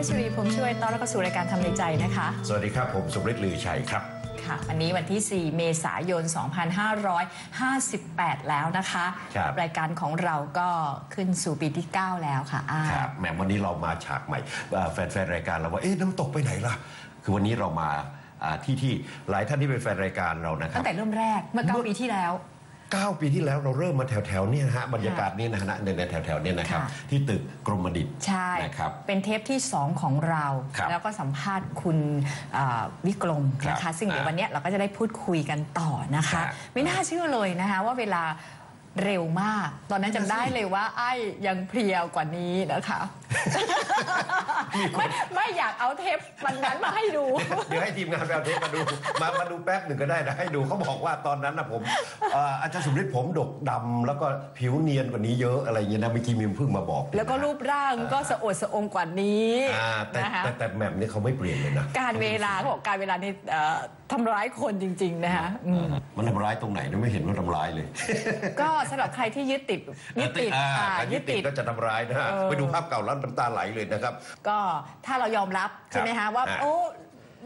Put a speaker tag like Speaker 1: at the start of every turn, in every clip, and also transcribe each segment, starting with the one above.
Speaker 1: ดิฉันเพชรีพรหมช่วยต้อนรับเข้าสู่รายการทำในใจนะคะ
Speaker 2: สวัสดีครับ ผมสมฤทธิ์ลือชัยครับ
Speaker 1: ค่ะวันนี้วันที่ 4 เมษายน 2558 แล้วนะคะ
Speaker 2: ครับ
Speaker 1: รายการของเราก็ขึ้นสู่ปีที่ 9 แล้วค่ะอ้า
Speaker 2: ครับแหมวันนี้เรามาฉากใหม่อ่าแฟนๆ รายการเราว่าเอ๊ะน้ำตกไปไหนล่ะ คือวันนี้เรามาอ่าที่ที่หลายท่านที่เป็นแฟนรายการเรานะครั
Speaker 1: ตั้
Speaker 2: บ
Speaker 1: งแต่เริ่มแรกเมื่อ
Speaker 2: เมื่อ
Speaker 1: 9ปีที่แล้ว
Speaker 2: 9 ปีที่แล้วเราเริ่มมาแถวๆเนี่ยนะฮะบรรยากาศนี้นะฮะในในแถวๆเนี่ยนะครับ
Speaker 1: ค่ะ
Speaker 2: ที่ตึกกรมดิต
Speaker 1: ใช่
Speaker 2: นะครับ
Speaker 1: เป็นเทปที่ 2 ของเรา
Speaker 2: ครับ
Speaker 1: แล้วก็สัมภาษณ์คุณอ่าวิกรมนะ
Speaker 2: ครั
Speaker 1: คะ
Speaker 2: บ
Speaker 1: ซึ่งเดี๋ยว
Speaker 2: อ่า
Speaker 1: วันเนี้ยเราก็จะได้พูดคุยกันต่อนะคะ
Speaker 2: ครับ
Speaker 1: ไม่น่าเชื่อเลยนะคะว่าเวลา เร็วมาก ตอนนั้นจำได้เลยว่า ไอ้ยังเพรียวกว่านี้นะคะ ไม่ไม่อยากเอาเทปมันนั้นมาให้ดู
Speaker 2: เดี๋ยวให้ทีมงานไปเอาเทปมาดู มามาดูแป๊บหนึ่งก็ได้นะให้ดูเขาบอกว่าตอนนั้นนะผมเอ่ออาจารย์สมฤทธิ์ผมดกดำแล้วก็ผิวเนียนกว่านี้เยอะอะไรอย่างเงี้ยนะเมื่อกี้มิมเพิ่งมาบอก
Speaker 1: แล้วก็รูปร่างก็สะโอดสะองกว่านี้
Speaker 2: อ่าแต่
Speaker 1: นะคะ
Speaker 2: แต่แต่แหม่มเนี่ยเขาไม่เปลี่ยนเลยนะ
Speaker 1: การเวลาเขาบอกการเวลานี่เอ่อทำร้ายคนจริง ๆ นะคะอืม
Speaker 2: มันทำร้ายตรงไหนเนี่ยไม่เห็นว่าทำร้ายเลย
Speaker 1: ก็สำหรับใครที่ยึดติดยึดติด
Speaker 2: อ่า
Speaker 1: อ่า
Speaker 2: การยึดติดก็จะทำร้ายนะฮะ
Speaker 1: เออ
Speaker 2: ไปดูภาพเก่าแล้วน้ำตาไหลเลยนะครับ
Speaker 1: ก็ถ้าเรายอมรับใช่ไหม
Speaker 2: ครั
Speaker 1: คะ
Speaker 2: บ
Speaker 1: ว่า
Speaker 2: อ่า
Speaker 1: โอ้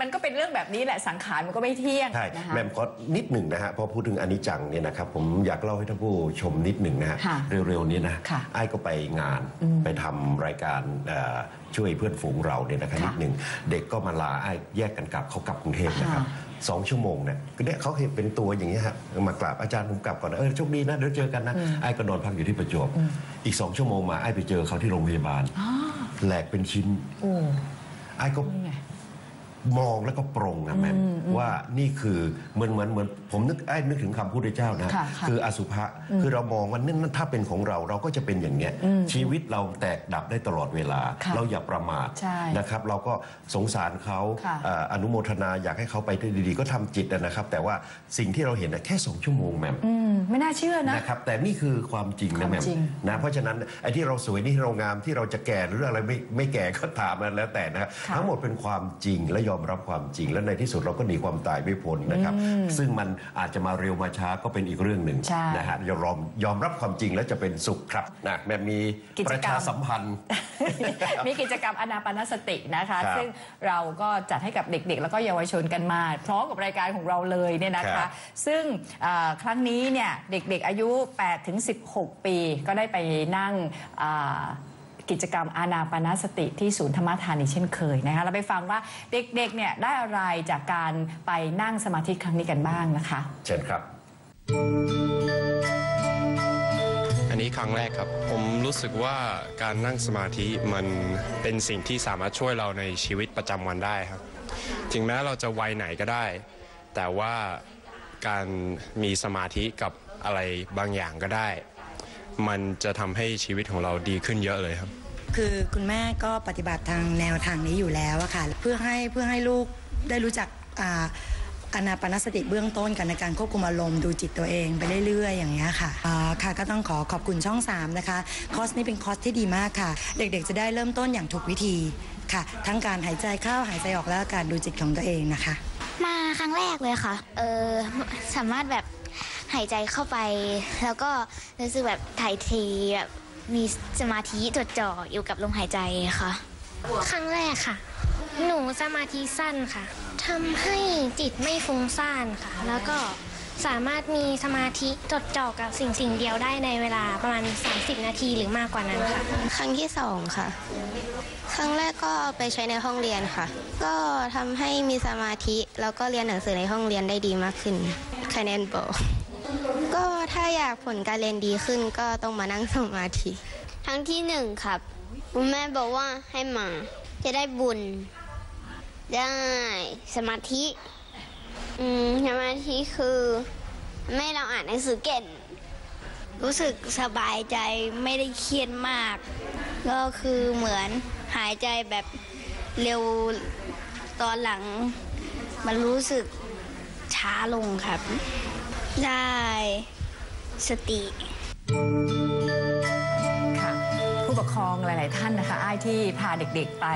Speaker 1: มันก็เป็นเรื่องแบบนี้แหละสังขารมันก็ไม่เที่ยง
Speaker 2: ใช่
Speaker 1: นะคะ
Speaker 2: แม่มขอนิดหนึ่งนะฮะพอพูดถึงอนิจจังเนี่ยนะครับผมอยากเล่าให้ท่านผู้ชมนิดหนึ่งนะฮะ
Speaker 1: ค่ะ
Speaker 2: เร็วๆนี้นะ
Speaker 1: ค่ะ
Speaker 2: ไอ้ก็ไปงานไปทำรายการเอ่อช่วยเพื่อนฝูงเราเนี่ยนะครับ
Speaker 1: ค่ะ
Speaker 2: นิดหนึ่งเด็กก็มาลาไอ้แยกกันกลับเขากลับกรุงเทพนะครับ
Speaker 1: ค่ะ
Speaker 2: สองชั่วโมงเนี่ยก็เนี่ยเขาเห็นเป็นตัวอย่างเงี้ยฮะมากราบอาจารย์ผมกลับก่อนนะเออโชคดีนะเดี๋ยวเจอกันนะไอ้ก็นอนพักอยู่ที่ประจวบอีกสองชั่วโมงมาไอ้ไปเจอเขาที่โรงพยาบาล
Speaker 1: อ๋อ
Speaker 2: แหลกเป็นชิ้น
Speaker 1: โอ้
Speaker 2: ไอ้ก็
Speaker 1: นี่ไง
Speaker 2: มองแล้วก็ปรงอะแม่มว่านี่คือเหมือนเหมือนเหมือนผมนึกไอ้นึกถึงคำพูดพระเจ้านะ
Speaker 1: ค่ะค่ะ
Speaker 2: คืออสุภะคือเรามองว่านั่นถ้าเป็นของเราเราก็จะเป็นอย่างเงี้ยชีวิตเราแตกดับได้ตลอดเวลา
Speaker 1: ค่ะ
Speaker 2: เราอย่าประมาท
Speaker 1: ใช่
Speaker 2: นะครับ เราก็สงสารเขา
Speaker 1: ค่ะ
Speaker 2: เอ่ออนุโมทนาอยากให้เขาไปได้ดีๆ ก็ทำจิตอะนะครับ แต่ว่าสิ่งที่เราเห็นนะแค่สองชั่วโมงแม่ม
Speaker 1: อืมไม่น่าเชื่อนะ
Speaker 2: นะครับแต่นี่คือความจริง
Speaker 1: ควา
Speaker 2: นะ
Speaker 1: ม
Speaker 2: แม่ม
Speaker 1: จริง
Speaker 2: นะเพราะฉะนั้นไอ้ที่เราสวยนี่ที่เรางามที่เราจะแก่หรืออะไรไม่ไม่แก่ก็ตามมันแล้วแต่นะครับ
Speaker 1: ค่ะ
Speaker 2: ทั้งหมดเป็นความจริงและยอมรับความจริง และในที่สุดเราก็หนีความตายไม่พ้นนะครับ ซึ่งมันอาจจะมาเร็วมาช้าก็เป็นอีกเรื่องหนึ่ง
Speaker 1: ใช่
Speaker 2: นะฮะยอมยอมรับความจริงและจะเป็นสุขครับนะแม่มี
Speaker 1: กิจกรรม
Speaker 2: ประชาสัมพันธ์
Speaker 1: มีกิจกรรมอนาปานสตินะคะ
Speaker 2: ครับ
Speaker 1: ซึ่งเราก็จัดให้กับเด็กๆ แล้วก็เยาวชนกันมา พร้อมกับรายการของเราเลยเนี่ยนะ
Speaker 2: ครั
Speaker 1: คะ
Speaker 2: บ
Speaker 1: ซึ่งเอ่อครั้งนี้เนี่ยเด็กๆอายุ8ถึง16 ปีก็ได้ไปนั่งอ่า กิจกรรมอานาปานสติที่ศูนย์ธรรมทานอีกเช่นเคยนะคะเราไปฟังว่าเด็กๆเนี่ยได้อะไรจากการไปนั่งสมาธิครั้งนี้กันบ้างนะคะ
Speaker 2: เช่นครับ
Speaker 3: อันนี้ครั้งแรกครับ ผมรู้สึกว่าการนั่งสมาธิมันเป็นสิ่งที่สามารถช่วยเราในชีวิตประจำวันได้ครับ ถึงแม้เราจะวัยไหนก็ได้ แต่ว่าการมีสมาธิกับอะไรบางอย่างก็ได้ มันจะทำให้ชีวิตของเราดีขึ้นเยอะเลยครับ
Speaker 4: คือคุณแม่ก็ปฏิบัติทางแนวทางนี้อยู่แล้วอะค่ะ เพื่อให้เพื่อให้ลูกได้รู้จักอ่าอานาปานสติเบื้องต้นกันในการควบคุมอารมณ์ดูจิตตัวเองไปเรื่อยๆ อย่างเงี้ยค่ะอ่าค่ะ ก็ต้องขอขอบคุณช่อง 3 นะคะ คอร์สนี้เป็นคอร์สที่ดีมากค่ะ เด็กๆ จะได้เริ่มต้นอย่างถูกวิธีค่ะ ทั้งการหายใจเข้าหายใจออกและการดูจิตของตัวเองนะคะ
Speaker 5: มาครั้งแรกเลยค่ะ เออสามารถแบบ หายใจเข้าไป แล้วก็รู้สึกแบบถ่ายทีแบบมีสมาธิจดจ่ออยู่กับลมหายใจค่ะ
Speaker 6: ครั้งแรกค่ะ หนูสมาธิสั้นค่ะทำให้จิตไม่ฟุ้งซ่านค่ะ แล้วก็สามารถมีสมาธิจดจ่อกับสิ่งสิ่งเดียวได้ในเวลาประมาณ 30 นาทีหรือมากกว่านั้นค่ะ
Speaker 7: ครั้งที่สองค่ะ ครั้งแรกก็เอาไปใช้ในห้องเรียนค่ะ ก็ทำให้มีสมาธิแล้วก็เรียนหนังสือในห้องเรียนได้ดีมากขึ้นคะแนนบอ ก็ถ้าอยากผลการเรียนดีขึ้นก็ต้องมานั่งสมาธิ
Speaker 8: ครั้งที่หนึ่งครับ คุณแม่บอกว่าให้มา จะได้บุญ ได้สมาธิอืมสมาธิคือไม่เราอ่านหนังสือเก่ง รู้สึกสบายใจไม่ได้เครียดมาก ก็คือเหมือนหายใจแบบเร็วตอนหลัง มันรู้สึกช้าลงครับ ได้สติ
Speaker 1: ค่ะผู้ปกปกครองหลาย ๆ ท่านนะคะอ้ายที่พาเด็ก ๆ ไป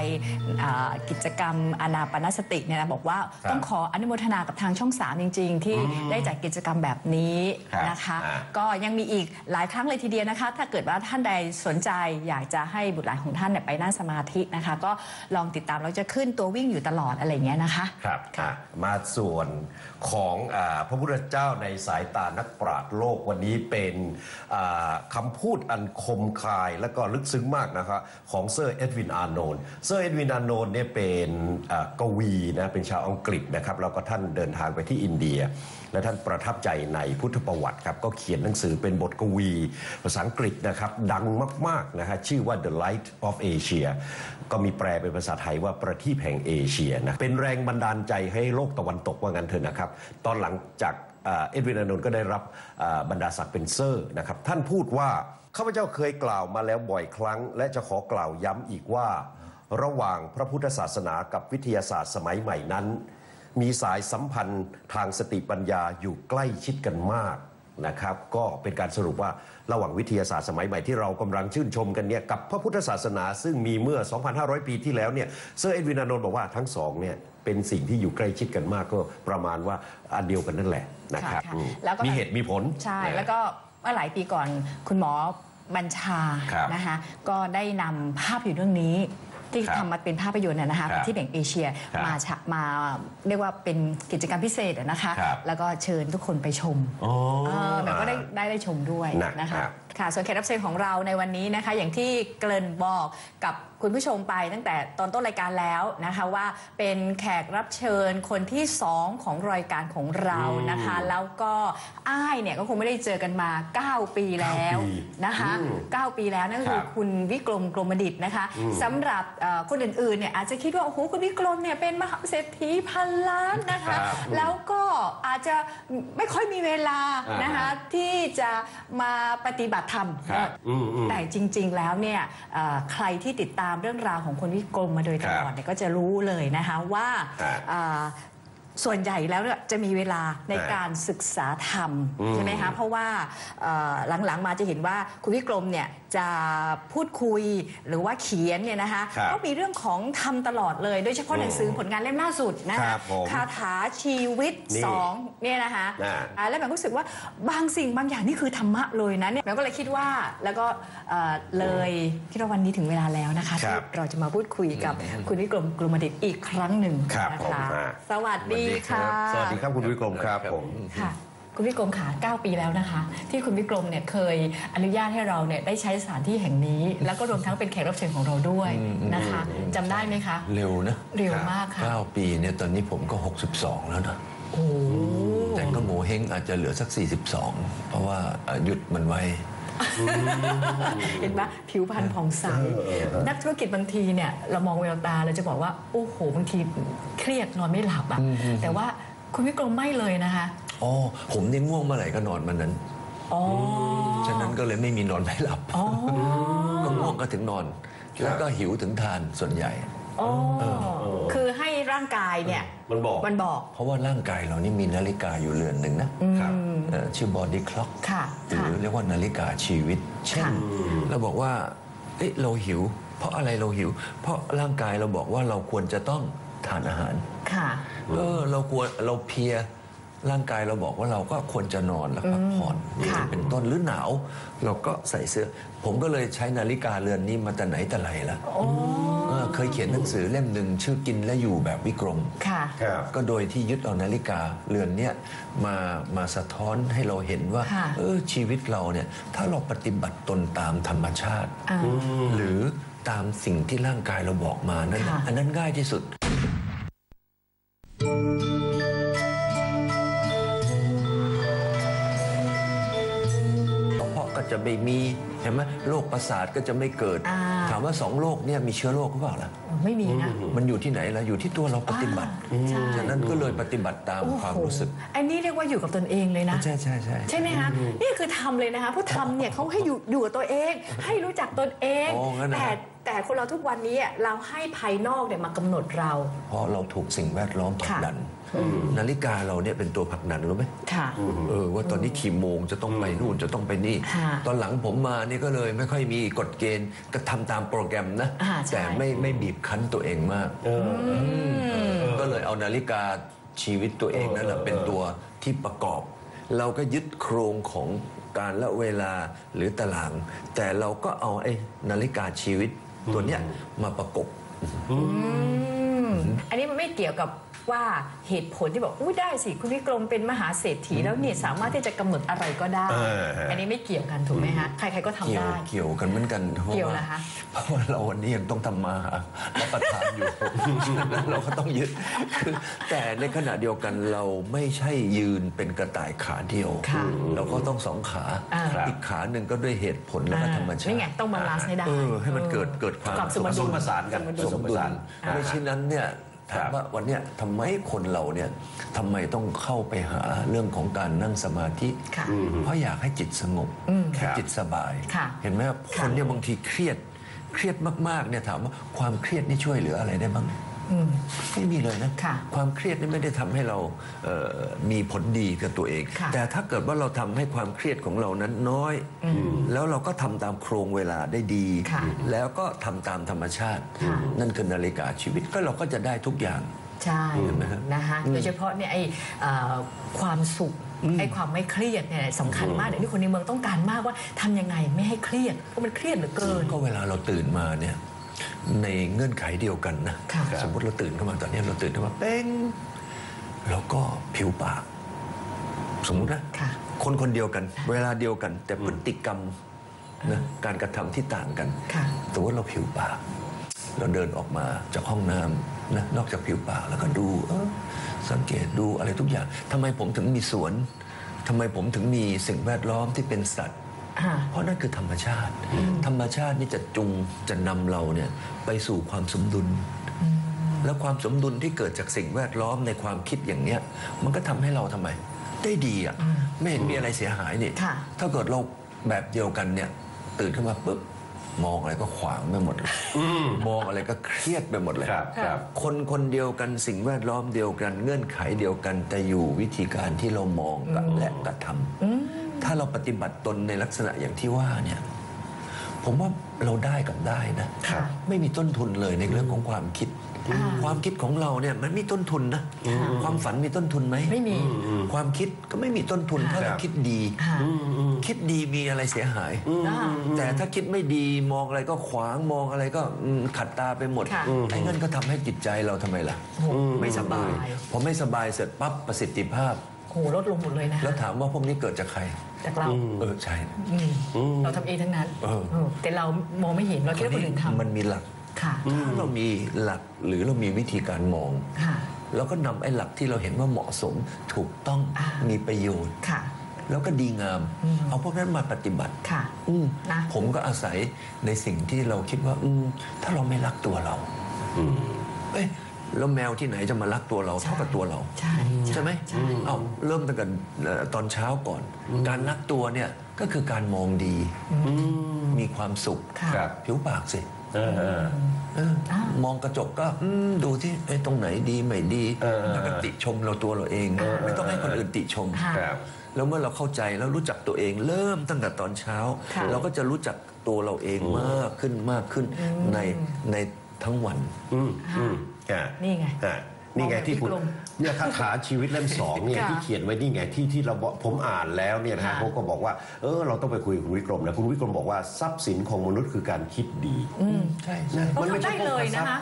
Speaker 1: อ่ากิจกรรมอานาปานสติเนี่ยนะบอกว่า
Speaker 2: ครับ
Speaker 1: ต้องขออนุโมทนากับทางช่อง3จริง ๆ ที่ได้จัดกิจกรรมแบบนี้
Speaker 2: ครับ
Speaker 1: นะคะ
Speaker 2: อ่า
Speaker 1: ก็ยังมีอีกหลายครั้งเลยทีเดียวนะคะ ถ้าเกิดว่าท่านใดสนใจอยากจะให้บุตรหลานของท่านเนี่ยไปนั่งสมาธินะคะ ก็ลองติดตามเราจะขึ้นตัววิ่งอยู่ตลอดอะไรอย่างเงี้ยนะคะ
Speaker 2: ครับ
Speaker 1: ค่ะ
Speaker 2: อะมาส่วนของอาพระพุทธเจ้าในสายตานักปราชญ์โลกวันนี้เป็นอ่าคำพูดอันคมคายและก็ลึกซึ้งมากนะครับของเซอร์เอ็ดวินอาร์โนนเซอร์เอ็ดวินอาร์โนนเนี่ยเป็นกวีนะเป็นชาวอังกฤษนะครับแล้วก็ท่านเดินทางไปที่อินเดีย และท่านประทับใจในพุทธประวัติครับก็เขียนหนังสือเป็นบทกวี ภาษาอังกฤษนะครับดังมากๆนะฮะชื่อว่า The Light of Asia ก็มีแปลเป็นภาษาไทยว่าประทีปแห่งเอเชียนะเป็นแรงบันดาลใจให้โลกตะวันตกว่างั้นเถอะนะครับตอนหลังจากเอ็ดวินอานนท์ก็ได้รับบรรดาศักดิ์เป็นเซอร์นะครับท่านพูดว่าข้าพเจ้าเคยกล่าวมาแล้วบ่อยครั้ง และจะขอกล่าวย้ำอีกว่า ระหว่างพระพุทธศาสนากับวิทยาศาสตร์สมัยใหม่นั้น มีสายสัมพันธ์ทางสติปัญญาอยู่ใกล้ชิดกันมากนะครับ ก็เป็นการสรุปว่าระหว่างวิทยาศาสตร์สมัยใหม่ที่เรากำลังชื่นชมกันเนี่ยกับพระพุทธศาสนาซึ่งมีเมื่อ 2,500 ปีที่แล้วเนี่ยเซอร์เอ็ดวินอานนท์บอกว่าทั้งสองเนี่ยเป็นสิ่งที่อยู่ใกล้ชิดกันมากก็ประมาณว่าอันเดียวกันนั่นแหละนะครับ
Speaker 1: ค่ะ
Speaker 2: อืม
Speaker 1: แล้วก็
Speaker 2: มีเหตุมีผล
Speaker 1: ใช่
Speaker 2: นะ
Speaker 1: แล้วก็ เมื่อหลายปีก่อนคุณหมอบัญชา
Speaker 2: ครับ
Speaker 1: นะคะก็ได้นำภาพยนตร์เรื่องนี้ที่
Speaker 2: ครับ
Speaker 1: ทำมาเป็นภาพยนตร์นะนะคะ
Speaker 2: ครับ
Speaker 1: ที่แบ่งเอเชีย
Speaker 2: ครับ
Speaker 1: มาฉะมาเรียกว่าเป็นกิจกรรมพิเศษอะนะคะ
Speaker 2: ครับ
Speaker 1: แล้วก็เชิญทุกคนไปชม
Speaker 2: อ๋อ
Speaker 1: เออแบบก็ได้ได้ได้ชมด้วย
Speaker 2: นะ
Speaker 1: นะ
Speaker 2: ครั
Speaker 1: คะ
Speaker 2: บ
Speaker 1: ค่ะส่วนแขกรับเชิญของเราในวันนี้นะคะ อย่างที่เกริ่นบอกกับคุณผู้ชมไปตั้งแต่ตอนต้นรายการแล้วนะคะว่าเป็นแขกรับเชิญคนที่สองของรายการของเรานะคะ แล้วก็อ้ายเนี่ยก็คงไม่ได้เจอกันมา 9 ปีแล้ว
Speaker 2: เก้าปี
Speaker 1: นะคะ
Speaker 2: อืม
Speaker 1: 9ปีแล้วนั่นก็คือ
Speaker 2: ครับ
Speaker 1: คุณวิกรมกรมดิตนะคะสำหรับเอ่อคนอื่นๆเนี่ยอาจจะคิดว่าโอ้โหคุณวิกรมเนี่ยเป็นมหาเศรษฐีพันล้านนะคะ
Speaker 2: ครับ
Speaker 1: แล้วก็อาจจะไม่ค่อยมีเวลา
Speaker 2: อ่าน
Speaker 1: นะคะที่จะมาปฏิบัติธรรม
Speaker 2: ครับอืมอืม
Speaker 1: แต่จริง ๆ แล้วเนี่ยเอ่อใครที่ติดตามเรื่องราวของคนวิกรมมาโดยตลอดเนี่ยก็จะรู้เลยนะคะว่า
Speaker 2: ครับ
Speaker 1: เอ่อ ส่วนใหญ่แล้วเนี่ยจะมีเวลาใน
Speaker 2: ครับ
Speaker 1: การศึกษาธรรม
Speaker 2: อืม
Speaker 1: ใช่ไหมคะเพราะว่าเอ่อหลังๆมาจะเห็นว่าคุณวิกรมเนี่ยจะพูดคุยหรือว่าเขียนเนี่ยนะคะ
Speaker 2: ครับ
Speaker 1: ก็มีเรื่องของธรรมตลอดเลย โดยเฉพาะหนังสือผลงานเล่มล่าสุดนะ
Speaker 2: ค
Speaker 1: คะ
Speaker 2: รับผม
Speaker 1: คาถาชีวิต
Speaker 2: นี่
Speaker 1: สองเนี่ยนะคะ
Speaker 2: อ่า
Speaker 1: อ่าแล้วแหม่มรู้สึกว่าบางสิ่งบางอย่างนี่คือธรรมะเลยนะเนี่ยแหม่มก็เลยคิดว่าแล้วก็เอ่อเลยคิดว่าวันนี้ถึงเวลาแล้วนะคะ
Speaker 2: ครั
Speaker 1: ที่
Speaker 2: บ
Speaker 1: เราจะมาพูดคุยกับคุณวิกรมกรุมดิตอีกครั้งหนึ่ง
Speaker 2: ครับ
Speaker 1: นะ
Speaker 2: ผม
Speaker 1: คะ
Speaker 2: อ่า
Speaker 1: สวัสดีค่ะ
Speaker 2: สวัสดีครับคุณวิกรมครับผม
Speaker 1: ค่ะคุณวิกรมค่ะ9ปีแล้วนะคะ ที่คุณวิกรมเนี่ยเคยอนุญาตให้เราเนี่ยได้ใช้สถานที่แห่งนี้ แล้วก็รวมทั้งเป็นแขกรับเชิญของเราด้วยนะคะจำได้ไหมคะ
Speaker 9: เร็วนะ
Speaker 1: เร็วมากค่ะ
Speaker 9: 9 ปีเนี่ยตอนนี้ผมก็ 62 แล้วนะ
Speaker 1: โอ้
Speaker 9: แต่ก็โงเฮงอาจจะเหลือสัก 42 เพราะว่าเอ่อหยุดมันไว้
Speaker 1: เห็นไหมผิวพรรณผ่องใส นักธุรกิจบางทีเนี่ยเรามองแววตาเราจะบอกว่า โอ้โหบางทีเครียดนอนไม่หลับอะแต่ว่าคุณวิกรมไม่เลยนะคะ
Speaker 9: อ๋อผมนี่ง่วงเมื่อไหร่ก็นอนมันนั้น
Speaker 1: อ๋อ
Speaker 9: ฉะนั้นก็เลยไม่มีนอนไม่หลับ
Speaker 1: อ๋อ
Speaker 9: ก็ง่วงก็ถึงนอน แล้วก็หิวถึงทานส่วนใหญ่
Speaker 1: อ๋อคือให้ร่างกายเนี่ย
Speaker 2: มันบอก
Speaker 1: มันบอก
Speaker 9: เพราะว่าร่างกายเรานี่มีนาฬิกาอยู่เรือนหนึ่งนะครับ เอ่อชื่อบอดี้คล็อก
Speaker 1: ค่ะ
Speaker 9: หรือ
Speaker 1: ค่ะ
Speaker 9: เรียกว่านาฬิกาชีวิต เช่น
Speaker 1: ค่ะ
Speaker 9: เราบอกว่าเอ๊ะเราหิว เพราะอะไรเราหิว เพราะร่างกายเราบอกว่าเราควรจะต้องทานอาหาร
Speaker 1: ค่ะ
Speaker 9: เออเรากลัวเราเพลียร่างกายเราบอกว่าเราก็ควรจะนอนแล้วพักผ่อน
Speaker 1: ค่ะ
Speaker 9: เป็นต้นหรือหนาว เราก็ใส่เสื้อ ผมก็เลยใช้นาฬิกาเรือนนี้มาแต่ไหนแต่ไรละเออ เคยเขียนหนังสือเล่มหนึ่งชื่อกินและอยู่แบบวิกรม
Speaker 1: ค่ะ
Speaker 2: ครับ
Speaker 9: ก็โดยที่ยึดเอานาฬิกาเรือนเนี้ยมามาสะท้อนให้เราเห็นว่า
Speaker 1: ค่ะ
Speaker 9: เออชีวิตเราเนี่ยถ้าเราปฏิบัติตนตามธรรมชาติ
Speaker 1: อ่า
Speaker 9: หรือตามสิ่งที่ร่างกายเราบอกมานั่น
Speaker 1: ค่ะ
Speaker 9: อันนั้นง่ายที่สุดเพราะก็จะไม่มีเห็นไหมโรคประสาทก็จะไม่เกิด
Speaker 1: อ่า
Speaker 9: ถามว่าสองโรคเนี่ยมีเชื้อโรคหรือเปล่าล่ะ
Speaker 1: ไม่มีนะ
Speaker 9: มันอยู่ที่ไหนล่ะอยู่ที่ตัวเราปฏิบัติ
Speaker 1: อ่าใช่
Speaker 9: ฉะนั้นก็เลยปฏิบัติตาม
Speaker 1: โอ้
Speaker 9: ความ
Speaker 1: โห
Speaker 9: รู้สึก
Speaker 1: อันนี้เรียกว่าอยู่กับตนเองเลยนะ
Speaker 9: ใช่ใช่ใช่
Speaker 1: ใช่ไหมคะนี่คือทำเลยนะคะผู้ทำเนี่ยเขาให้อยู่อยู่กับตัวเอง ให้รู้จักตนเอง
Speaker 9: โอ้งั้นนะ
Speaker 1: แต่แต่คนเราทุกวันนี้อะเราให้ภายนอกเนี่ยมากำหนดเรา
Speaker 9: เพราะเราถูกสิ่งแวดล้อมผลักดัน นาฬิกาเราเนี่ยเป็นตัวผลักดันรู้ไหม
Speaker 1: ค่ะ
Speaker 9: เออว่าตอนนี้ขี่โมงจะต้องไปนู่นจะต้องไปนี่
Speaker 1: ค่ะ
Speaker 9: ตอนหลังผมมานี่ก็เลยไม่ค่อยมีกฎเกณฑ์ก็ทำตามโปรแกรมนะ
Speaker 1: อ่าใช่
Speaker 9: แต่ไม่ไม่บีบคั้นตัวเองมากก็เลยเอานาฬิกาชีวิตตัวเองนั่นแหละเป็นตัวที่ประกอบ เราก็ยึดโครงของการละเวลาหรือตาราง แต่เราก็เอาไอ้นาฬิกาชีวิตตัวเนี้ยมาประกบ
Speaker 1: อันนี้มันไม่เกี่ยวกับว่าเหตุผลที่บอกอุ้ยได้สิคุณวิกรมเป็นมหาเศรษฐีแล้วเนี่ยสามารถที่จะกำหนดอะไรก็ได้
Speaker 2: เออฮะ
Speaker 1: อันนี้ไม่เกี่ยวกันถูกไหมฮะใครๆก็ทำ
Speaker 9: เกี่ยว
Speaker 1: ได้
Speaker 9: เกี่ยวกันเหมือนกันเพราะ
Speaker 1: เกี่ยว
Speaker 9: ว่า
Speaker 1: เหรอคะ
Speaker 9: เพราะว่าเราวันนี้ยังต้องทำมาหารับประทานอยู่เราก็ต้องยึดคือแต่ในขณะเดียวกันเราไม่ใช่ยืนเป็นกระต่ายขาเดียว
Speaker 1: ค่ะ
Speaker 9: เราก็ต้องสองขา
Speaker 1: อ่า
Speaker 9: อีกขาหนึ่งก็ด้วยเหตุผลและก็ธรรมชาติ
Speaker 1: นี่ไงต้องบาลานซ์ให้ได้
Speaker 9: เออให้มันเกิดเกิดความ
Speaker 1: ความสม
Speaker 2: ผ
Speaker 1: ดุ
Speaker 2: ส
Speaker 1: ล
Speaker 2: มผสานกัน
Speaker 1: สม
Speaker 2: ผ
Speaker 1: ดุล
Speaker 2: สมผสาน
Speaker 9: ไม่เช่นนั้นเนี่ยถามว่าวันเนี้ยทำไมคนเราเนี่ยทำไมต้องเข้าไปหาเรื่องของการนั่งสมาธิ
Speaker 1: ค่ะ
Speaker 9: เพราะอยากให้จิตสงบ
Speaker 2: ครั
Speaker 9: ให้
Speaker 2: บ
Speaker 9: จิตสบาย
Speaker 1: ค่ะ
Speaker 9: เห็นไหมว่าคนเนี่ยบางทีเครียดเครียดมากๆเนี่ยถามว่าความเครียดนี่ช่วยเหลืออะไรได้บ้าง ไม่มีเลยนะ
Speaker 1: ค่ะ
Speaker 9: ความเครียดนี่ไม่ได้ทำให้เราเอ่อมีผลดีกับตัวเอง
Speaker 1: ค่ะ
Speaker 9: แต่ถ้าเกิดว่าเราทำให้ความเครียดของเรานั้นน้อย แล้วเราก็ทำตามโครงเวลาได้ดี
Speaker 1: ค่ะ
Speaker 9: แล้วก็ทำตามธรรมชาติ
Speaker 1: ค่ะ
Speaker 9: นั่นคือนาฬิกาชีวิตก็เราก็จะได้ทุกอย่าง
Speaker 1: ใช่
Speaker 9: เห็นไหมครับ
Speaker 1: นะคะโดยเฉพาะเนี่ยไอ้เอ่อความสุขไอ้ความไม่เครียดเนี่ยสำคัญมากเดี๋ยวนี้คนในเมืองต้องการมากว่าทำยังไงไม่ให้เครียดเพราะมันเครียดเหลือเกิน
Speaker 9: ก็เวลาเราตื่นมาเนี่ย ในเงื่อนไขเดียวกันนะ
Speaker 1: ค่ะ
Speaker 9: สมมติเราตื่นขึ้นมาตอนนี้เราตื่นขึ้นมาเป้งแล้วก็ผิวปาก สมมุตินะ
Speaker 1: ค่ะ
Speaker 9: คนคนเดียวกัน เวลาเดียวกัน แต่พฤติกรรมนะการกระทำที่ต่างกัน
Speaker 1: ค่ะ
Speaker 9: แต่ว่าเราผิวปาก เราเดินออกมาจากห้องน้ำนะนอกจากผิวปากแล้วก็ดูเออสังเกตดูอะไรทุกอย่างทำไมผมถึงมีสวนทำไมผมถึงมีสิ่งแวดล้อมที่เป็นสัตว์
Speaker 1: อ่า
Speaker 9: เพราะนั่นคือธรรมชาติ ธรรมชาตินี่จะจุงจะนำเราเนี่ยไปสู่ความสมดุล แล้วความสมดุลที่เกิดจากสิ่งแวดล้อมในความคิดอย่างเนี้ยมันก็ทำให้เราทำไม ได้ดีอะไม่เห็นมีอะไรเสียหายนี่
Speaker 1: ค่ะ
Speaker 9: ถ้าเกิดเราแบบเดียวกันเนี่ยตื่นขึ้นมาปุ๊บมองอะไรก็ขวางไปหมดเลยมองอะไรก็เครียดไปหมดเลย
Speaker 2: ครับครับ
Speaker 9: คนคนเดียวกันสิ่งแวดล้อมเดียวกัน เงื่อนไขเดียวกันแต่อยู่วิธีการที่เรามองกันและกระทำ ถ้าเราปฏิบัติตนในลักษณะอย่างที่ว่าเนี่ยผมว่าเราได้กับได้นะ
Speaker 1: ค่ะ
Speaker 9: ไม่มีต้นทุนเลยในเรื่องของความคิด ความคิดของเราเนี่ยมันมีต้นทุนนะความฝันมีต้นทุนไหม
Speaker 1: ไม่มี
Speaker 9: ความคิดก็ไม่มีต้นทุนถ้าเราคิดดี
Speaker 1: ค่ะ
Speaker 9: คิดดีมีอะไรเสียหาย
Speaker 1: อ่า
Speaker 9: แต่ถ้าคิดไม่ดีมองอะไรก็ขวางมองอะไรก็อืมขัดตาไปหมด
Speaker 1: ค่ะ
Speaker 9: ไอ้นั่นก็ทำให้จิตใจเราทำไมล่ะ
Speaker 1: โอ้โหไม่สบาย
Speaker 9: พอไม่สบายเสร็จปั๊บประสิทธิภาพ
Speaker 1: โหลดลงหมดเลยนะ
Speaker 9: แล้วถามว่าพวกนี้เกิดจากใคร
Speaker 1: จากเรา
Speaker 9: เออใช่
Speaker 1: อืมเราทำเองทั้งนั้น
Speaker 9: เออ
Speaker 1: เออแต่เรามองไม่เห็นเราคิดว่าคนอื่นทำ
Speaker 9: มันมีหลัก
Speaker 1: ค่ะ
Speaker 9: ถ้าเรามีหลักหรือเรามีวิธีการมอง
Speaker 1: ค่ะ
Speaker 9: แล้วก็นำไอ้หลักที่เราเห็นว่าเหมาะสมถูกต้อง
Speaker 1: อ่ามี
Speaker 9: มีประโยชน์
Speaker 1: ค่ะ
Speaker 9: แล้วก็ดีงาม เอาพวกนั้นมาปฏิบัติ
Speaker 1: ค่ะ
Speaker 9: อืม
Speaker 1: นะ
Speaker 9: ผมก็อาศัยในสิ่งที่เราคิดว่า อืมถ้าเราไม่รักตัวเราเอ้ย แล้วแมวที่ไหนจะมารักตัวเราเท่ากับตัวเรา
Speaker 1: ใช่
Speaker 9: ใช่ไหม
Speaker 1: ใช่
Speaker 9: เอาเริ่มตั้งแต่เอ่อตอนเช้าก่อน การรักตัวเนี่ยก็คือการมองดีมีความสุข
Speaker 1: ค่ะ
Speaker 2: ครับ
Speaker 9: ผิวปากสิ
Speaker 2: เออเออ
Speaker 9: เออมองกระจกก็อืมดูที่ไอ้ยตรงไหนดีไม่ดี
Speaker 2: เออเออ
Speaker 9: แล้วก็ติชมเราตัวเราเอง ไม่ต้องให้คนอื่นติชม
Speaker 1: ค่ะ
Speaker 2: ครับ
Speaker 9: แล้วเมื่อเราเข้าใจแล้วรู้จักตัวเอง เริ่มตั้งแต่ตอนเช้า
Speaker 1: ค่ะ
Speaker 9: เราก็จะรู้จักตัวเราเองมากขึ้นมากขึ้นในใน ทั้งวัน
Speaker 2: อืมอืมอ่า
Speaker 1: นี่ไง
Speaker 2: อ่านี่ไงที่คุณ
Speaker 1: มองแบบวิกรม
Speaker 2: เนี่ยคาถาชีวิตเล่มสองเนี่ย
Speaker 1: ค่ะ
Speaker 2: ที่เขียนไว้นี่ไงที่ที่เราบอกผมอ่านแล้วเนี่ยนะฮะ
Speaker 1: ค่ะ
Speaker 2: เขาก็บอกว่าเออเราต้องไปคุยกับคุณวิกรมนะคุณวิกรมบอกว่าทรัพย์สินของมนุษย์คือการคิดดี
Speaker 9: ใช่ใช่
Speaker 1: เขา
Speaker 2: มันไม่
Speaker 1: ทำ
Speaker 2: ใช่
Speaker 1: ได้เลยนะคะ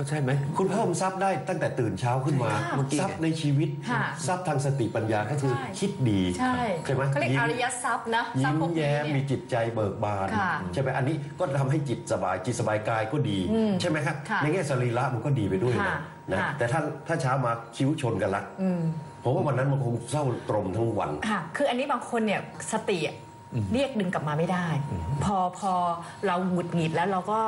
Speaker 9: ก็ใช่ไหม
Speaker 2: คุณเพิ่มทรัพย์ได้ตั้งแต่ตื่นเช้าขึ้นมา
Speaker 1: ค่ะ
Speaker 2: ทรัพย์ในชีวิต
Speaker 1: ค่ะ
Speaker 2: ทรัพย์ทางสติปัญญาก็คือ
Speaker 1: ใช่
Speaker 2: คิดดี
Speaker 1: ใช่
Speaker 2: ใช่ไหม
Speaker 1: เขาเรียก
Speaker 2: ยิ้ม
Speaker 1: อริยทรัพย์นะทรัพ
Speaker 2: ยิ้
Speaker 1: ย์
Speaker 2: ม
Speaker 1: พวกนี้
Speaker 2: แย้ม
Speaker 1: เนี่ย
Speaker 2: มีจิตใจเบิกบาน
Speaker 1: ค่ะ
Speaker 2: ใช่ไหมอันนี้ก็ทำให้จิตสบายจิตสบายกายก็ดีใช่ไหมครับ
Speaker 1: ค่ะ
Speaker 2: ในแง่สรีระมันก็ดีไปด้วยนะ
Speaker 1: ค่ะ
Speaker 2: นะ
Speaker 1: ค่ะ
Speaker 2: แต่ถ้าถ้าเช้ามาคิ้วชนกันละผมว่าวันนั้นมันคงเศร้าตรมทั้งวัน
Speaker 1: ค่ะ คืออันนี้บางคนเนี่ยสติเรียกดึงกลับมาไม่ได้ พอพอเราหงุดหงิดแล้วเราก็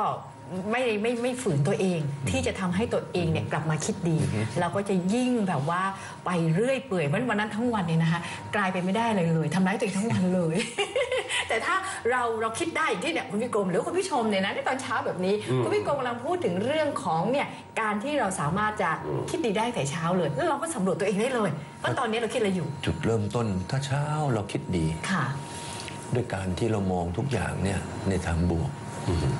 Speaker 1: ไม่ไม่ไม่ฝืนตัวเองที่จะทำให้ตัวเองเนี่ยกลับมาคิดดี เราก็จะยิ่งแบบว่าไปเรื่อยเปื่อยมันวันนั้นทั้งวันเนี่ยนะคะกลายไปไม่ได้เลยเลยทำร้ายตัวเองทั้งวันเลย แต่ถ้าเราเราคิดได้อย่างที่เนี่ยคุณพี่กรมหรือคุณผู้ชมเนี่ยนะในตอนเช้าแบบนี้คุณพี่กรมกำลังพูดถึงเรื่องของเนี่ยการที่เราสามารถจะคิดดีได้แต่เช้าเลยแล้วเราก็สำรวจตัวเองได้เลยว่าตอนนี้เราคิดอะไรอยู่
Speaker 9: จุดเริ่มต้นถ้าเช้าเราคิดดี
Speaker 1: ค่ะ
Speaker 9: ด้วยการที่เรามองทุกอย่างเนี่ยในทางบวก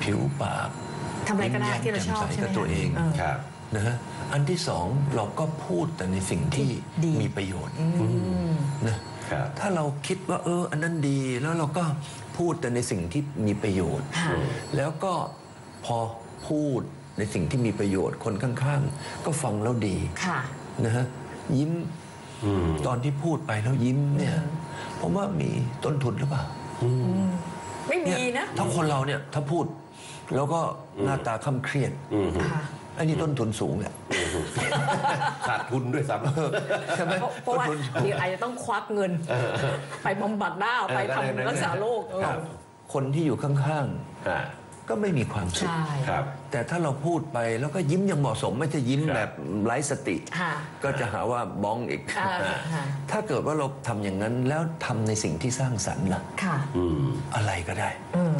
Speaker 9: ผิวปาก
Speaker 1: ทำอะไรก็ได้ที่เราชอบ
Speaker 9: ยิ้มแย้มแจ่มใส
Speaker 1: ใช่ไหม
Speaker 9: กับตัวเอง
Speaker 1: เออ
Speaker 2: ครับ
Speaker 9: นะฮะอันที่สองเราก็พูดแต่ในสิ่งที่
Speaker 1: ดี
Speaker 9: มีประโยชน์นะครับถ้าเราคิดว่าเอออันนั้นดีแล้วเราก็พูดแต่ในสิ่งที่มีประโยชน์
Speaker 1: ค่ะ
Speaker 9: แล้วก็พอพูดในสิ่งที่มีประโยชน์คนข้างๆ ก็ฟังแล้วดี
Speaker 1: ค่ะ
Speaker 9: นะฮะยิ้มตอนที่พูดไปแล้วยิ้มเนี่ยผมว่ามีต้นทุนหรือเปล่า
Speaker 1: ไม่มี
Speaker 9: เนี่ย
Speaker 1: นะ
Speaker 9: ถ้าคนเราเนี่ยถ้าพูด แล้วก็หน้าตาค่ำเครียด
Speaker 1: ค่ะ
Speaker 9: ไอ้นี่ต้นทุนสูงแหละ
Speaker 2: ขาดทุนด้วยซ้ำ
Speaker 9: ใช่ไหม
Speaker 1: เพราะเพราะว่า
Speaker 9: ต้นทุน
Speaker 1: เดี๋ยวอาจจะต้องควักเงิน ไปบำบัดหน้าไป
Speaker 9: เออก็ได้
Speaker 1: ทำรักษาโรคเออ
Speaker 9: ครับคนที่อยู่ข้าง
Speaker 2: อ่า
Speaker 9: ๆก็ไม่มีความสุข
Speaker 1: ใช่
Speaker 2: ครับ
Speaker 9: แต่ถ้าเราพูดไปแล้วก็ยิ้มอย่างเหมาะสมไม่ใช่ยิ้ม
Speaker 2: ครับ
Speaker 9: แบบไร้สติ
Speaker 1: ค่ะ
Speaker 9: ก็จะหาว่าบ้องอีก
Speaker 1: อ่าค่ะ
Speaker 9: ถ้าเกิดว่าเราทำอย่างนั้นแล้วทำในสิ่งที่สร้างสรรค์ล่ะ
Speaker 1: ค่ะ
Speaker 9: อะไรก็ได้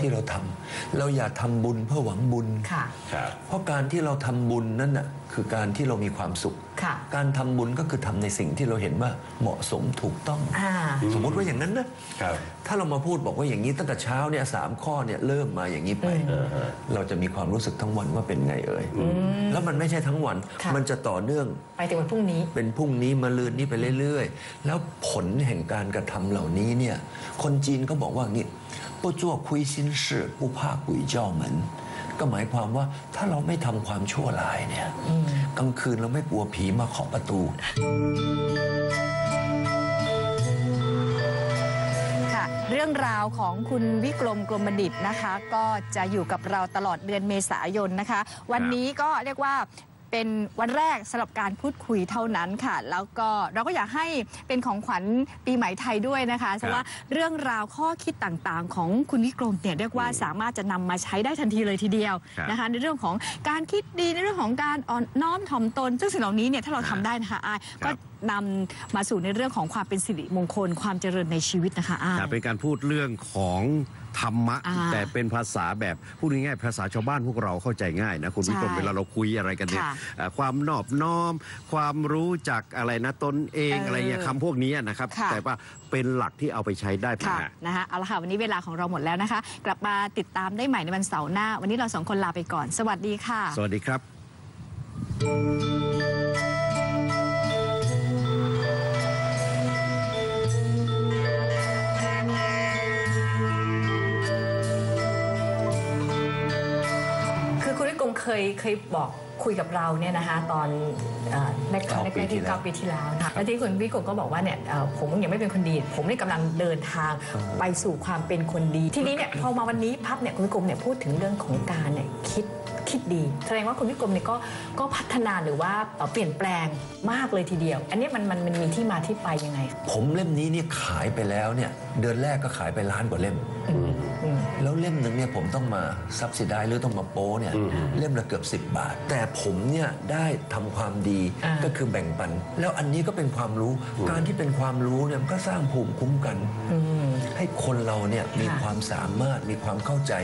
Speaker 9: ที่เราทำเราอย่าทำบุญเพื่อหวังบุญ
Speaker 1: ค่ะ
Speaker 2: ครับ
Speaker 9: เพราะการที่เราทำบุญนั่นน่ะคือการที่เรามีความสุข
Speaker 1: ค่ะ
Speaker 9: การทำบุญก็คือทำในสิ่งที่เราเห็นว่าเหมาะสมถูกต้อง
Speaker 1: อ่า
Speaker 9: สมมติว่าอย่างนั้นนะครับ ถ้าเรามาพูดบอกว่าอย่างนี้ตั้งแต่เช้าเนี่ยสามข้อเนี่ยเริ่มมาอย่างนี้ไป เราจะมีความรู้สึกทั้งวันว่าเป็นไงเอ่ยแล้วมันไม่ใช่ทั้งวัน
Speaker 1: ค่ะ
Speaker 9: มันจะต่อเนื่อง
Speaker 1: ไปถึงวันพรุ่งนี้
Speaker 9: เป็นพรุ่งนี้มาลืนนี้ไปเรื่อยๆ แล้วผลแห่งการกระทำเหล่านี้เนี่ย คนจีนก็บอกว่างี้不做亏心事不怕鬼叫门 ก็หมายความว่าถ้าเราไม่ทำความชั่วร้ายเนี่ยกลางคืนเราไม่กลัวผีมาเคาะประตู
Speaker 1: ค่ะเรื่องราวของคุณวิกรมกรมบัณฑิตนะคะ ก็จะอยู่กับเราตลอดเดือนเมษายนนะคะ วันนี้ก็เรียกว่า เป็นวันแรกสำหรับการพูดคุยเท่านั้นค่ะ แล้วก็เราก็อยากให้เป็นของขวัญปีใหม่ไทยด้วยนะคะเพราะว่าเรื่องราวข้อคิดต่างๆ ของคุณวิกรมเนี่ยเรียกว่าสามารถจะนำมาใช้ได้ทันทีเลยทีเดียว
Speaker 2: ครับ
Speaker 1: นะคะ ในเรื่องของการคิดดีในเรื่องของการอ่อนน้อมถ่อมตนซึ่งสิ่งเหล่านี้เนี่ยถ้าเราทำได้นะคะอายก็ นำมาสู่ในเรื่องของความเป็นสิริมงคลความเจริญในชีวิตนะคะอาย
Speaker 2: แต่เป็นการพูดเรื่องของธรรมะ
Speaker 1: อ่า
Speaker 2: แต่เป็นภาษาแบบพูดง่ายๆภาษาชาวบ้านพวกเราเข้าใจง่ายนะคุณวิกรม
Speaker 1: ใช่
Speaker 2: เวลาเราคุยอะไรกันเนี่ย
Speaker 1: ค่ะ
Speaker 2: เอ่อความนอบน้อม ความรู้จักอะไรนะตนเอง
Speaker 1: เอออ
Speaker 2: อะไรเงี้ยคำพวกนี้นะครับ
Speaker 1: ค่ะ
Speaker 2: แต่ว่าเป็นหลักที่เอาไปใช้ได้
Speaker 1: ค่ะ
Speaker 2: นะ
Speaker 1: นะคะเอาละค่ะวันนี้เวลาของเราหมดแล้วนะคะ กลับมาติดตามได้ใหม่ในวันเสาร์หน้า วันนี้เราสองคนลาไปก่อน สวัสดีค่ะ
Speaker 2: สวัสดีครับ
Speaker 1: เคยเคยบอกคุยกับเราเนี่ยนะคะตอนเอ่อในครั้ง
Speaker 9: เก้าปี
Speaker 1: แรกๆ
Speaker 9: ที่
Speaker 1: ที่
Speaker 9: แล้ว
Speaker 1: เก้าปีที่แล้วนะคะแล้วที่คุณวิกรมก็บอกว่าเนี่ยเอ่อผมยังไม่เป็นคนดี ผมนี่กำลังเดินทางไปสู่ความเป็นคนดี ทีนี้เนี่ยพอมาวันนี้พับเนี่ยคุณวิกรมเนี่ยพูดถึงเรื่องของการเนี่ยคิดคิดดีแสดงว่าคุณวิกรมเนี่ยก็ก็พัฒนาหรือว่าเอ่อเปลี่ยนแปลงมากเลยทีเดียว อันนี้มันมันมันมีที่มาที่ไปยังไง
Speaker 9: ผมเล่มนี้เนี่ยขายไปแล้วเนี่ยเดือนแรกก็ขายไปล้านกว่าเล่ม แล้วเล่มหนึ่งเนี่ยผมต้องมาซับซิได้หรือต้องมาโป้เนี่ยเล่มละเกือบ 10 บาท แต่ผมเนี่ยได้ทำความดี
Speaker 1: อ่า
Speaker 9: ก็คือแบ่งปัน แล้วอันนี้ก็เป็นความรู้การที่เป็นความรู้เนี่ยมันก็สร้างภูมิคุ้มกัน ให้คนเราเนี่ยมี
Speaker 1: ค่ะ
Speaker 9: ความสามารถมีความเข้าใจ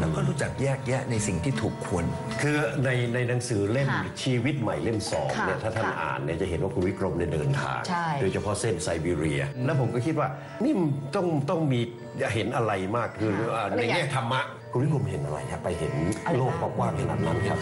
Speaker 9: แล้วก็รู้จักแยกแยะในสิ่งที่ถูกควร
Speaker 2: คือในในหนังสือเล่ม
Speaker 1: ค่ะ
Speaker 2: ชีวิตใหม่เล่มสองเนี่ย
Speaker 1: ค่ะ
Speaker 2: ถ้าท่าน
Speaker 1: ค่ะ
Speaker 2: อ่านเนี่ยจะเห็นว่าคุณวิกรมเนี่ยเดินทาง
Speaker 1: ใช่
Speaker 2: โดยเฉพาะเส้นไซบีเรีย แล้วผมก็คิดว่านี่มันต้องต้องมี เห็นอะไรมากคือ
Speaker 1: ค่ะ
Speaker 2: อ่าในแง่ธรรมะคุณวิกรมเห็นอะไรครับไปเห็น
Speaker 1: อะไร
Speaker 2: โลก
Speaker 1: บ้าง
Speaker 2: กว้างๆขนาดนั้นครับ